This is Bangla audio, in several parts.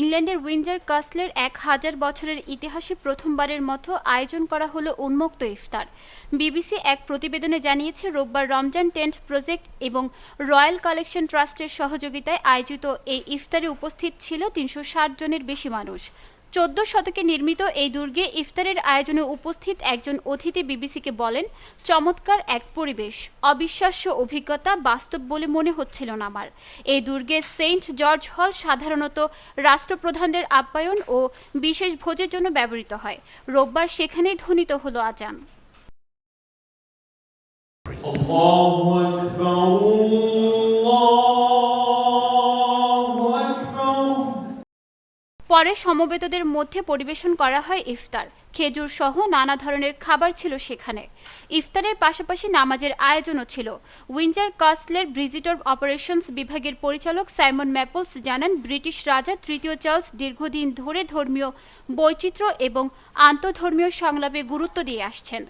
ইংল্যান্ডের উইন্জার কাসলের এক হাজার বছরের ইতিহাসে প্রথমবারের মতো আয়োজন করা হলো উন্মুক্ত ইফতার। বিবিসি এক প্রতিবেদনে জানিয়েছে, রোববার রমজান টেন্ট প্রজেক্ট এবং রয়্যাল কালেকশন ট্রাস্টের সহযোগিতায় আয়োজিত এই ইফতারে উপস্থিত ছিল তিনশো ষাট জনের বেশি মানুষ। চোদ্দ শতকে নির্মিত এই দুর্গে ইফতারের আয়োজনে উপস্থিত একজন অতিথি বিবিসিকে বলেন, চমৎকার এক পরিবেশ। অবিশ্বাস্য অভিজ্ঞতা বাস্তব বলে মনে হচ্ছিল না আমার। এই দুর্গে সেন্ট জর্জ হল সাধারণত রাষ্ট্রপ্রধানদের আপ্যায়ন ও বিশেষ ভোজের জন্য ব্যবহৃত হয়। রোববার সেখানেই ধ্বনিত হলো আজান। পরে সমবেতদের মধ্যে পরিবেশন করা হয় ইফতার। খেজুর সহ নানা ধরনের খাবার ছিল সেখানে। ইফতারের পাশাপাশি নামাজের আয়োজনও ছিল। উইন্জার কাসলের ব্রিজিটর অপারেশনস বিভাগের পরিচালক সাইমন ম্যাপলস জানান, ব্রিটিশ রাজা তৃতীয় চার্লস দীর্ঘদিন ধরে ধর্মীয় বৈচিত্র্য এবং আন্তধর্মীয় সংলাপে গুরুত্ব দিয়ে আসছেন।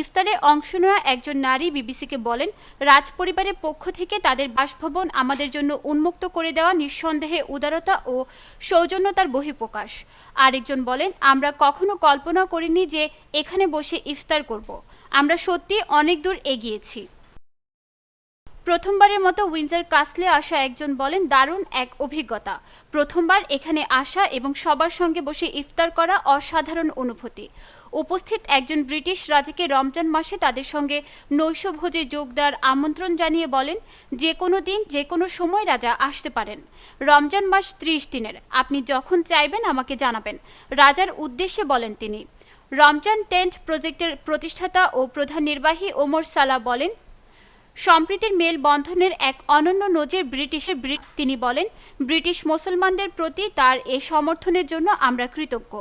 ইফতারে অংশ নেওয়া একজন নারী বিবিসিকে বলেন, রাজপরিবারের পক্ষ থেকে তাদের বাসভবন আমাদের জন্য উন্মুক্ত করে দেওয়া নিঃসন্দেহে উদারতা ও সৌজন্যতার বহিঃপ্রকাশ। আরেকজন বলেন, আমরা কখনো কল্পনা করিনি যে এখানে বসে ইফতার করব। আমরা সত্যি অনেক দূর এগিয়েছি। প্রথমবারের মতো উইন্জার কাসলে আসা একজন বলেন, দারুণ এক অভিজ্ঞতা। প্রথমবার এখানে আসা এবং সবার সঙ্গে বসে ইফতার করা অসাধারণ অনুভূতি। উপস্থিত একজন ব্রিটিশ রাজাকে রমজান মাসে তাদের সঙ্গে নৈশভোজে যোগ দেওয়ার আমন্ত্রণ জানিয়ে বলেন, যে কোনো দিন, যে কোনো সময় রাজা আসতে পারেন। রমজান মাস ত্রিশ দিনের। আপনি যখন চাইবেন আমাকে জানাবেন। রাজার উদ্দেশ্যে বলেন তিনি। রমজান টেন্ট প্রজেক্টের প্রতিষ্ঠাতা ও প্রধান নির্বাহী ওমর সালা বলেন সম্প্রীতির মেল বন্ধনের এক অনন্য নজির ব্রিটিশের ব্রিট তিনি বলেন, ব্রিটিশ মুসলমানদের প্রতি তার এ সমর্থনের জন্য আমরা কৃতজ্ঞ।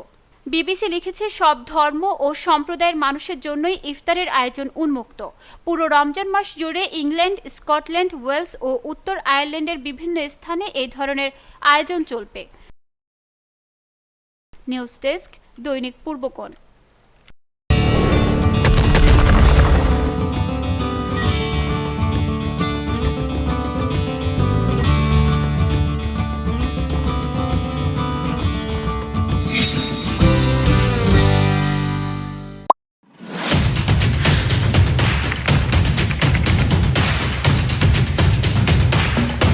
বিবিসি লিখেছে, সব ধর্ম ও সম্প্রদায়ের মানুষের জন্যই ইফতারের আয়োজন উন্মুক্ত। পুরো রমজান মাস জুড়ে ইংল্যান্ড, স্কটল্যান্ড, ওয়েলস ও উত্তর আয়ারল্যান্ডের বিভিন্ন স্থানে এই ধরনের আয়োজন চলবে। নিউজ ডেস্ক, দৈনিক পূর্বকোণ